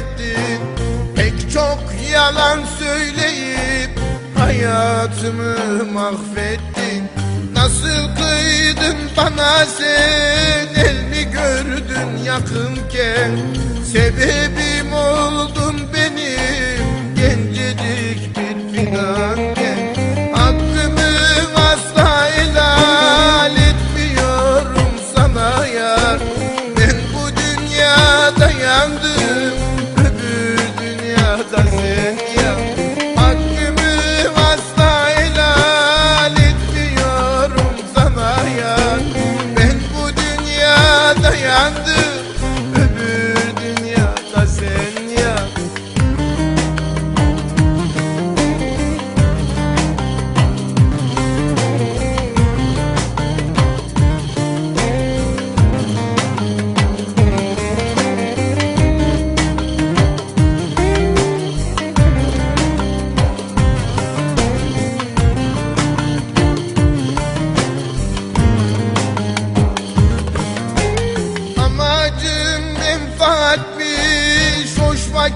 ettim Pek çok yalan söyleyip hayatımı mahvettin. Nasıl kıydın bana sen? Elini gördün yakınken? Sebebim oldun benim.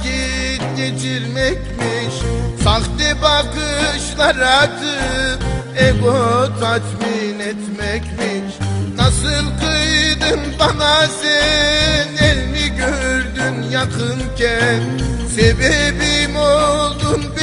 Vakit geçirmekmiş. Sahte bakışlar atıp Ego tatmin etmekmiş. Nasıl kıydın bana sen Elini gördün yakınken. Sebebim oldun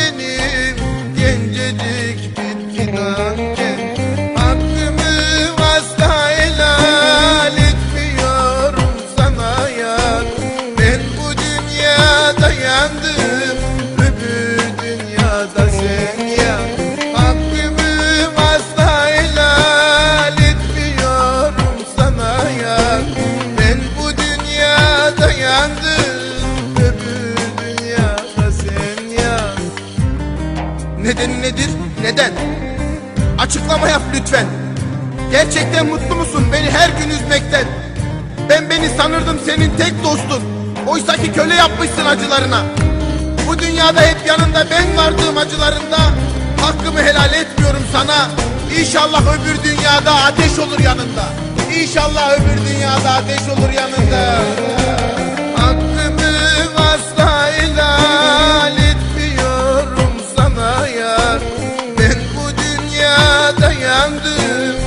Nedeni nedir? Neden? Açıklama yap lütfen. Gerçekten mutlu musun beni her gün üzmekten? Ben beni sanırdım senin tek dostun. Oysa ki köle yapmışsın acılarına. Bu dünyada hep yanında ben vardığım acılarında hakkımı helal etmiyorum sana. İnşallah öbür dünyada ateş olur yanında. İnşallah öbür dünyada ateş olur yanında. kendim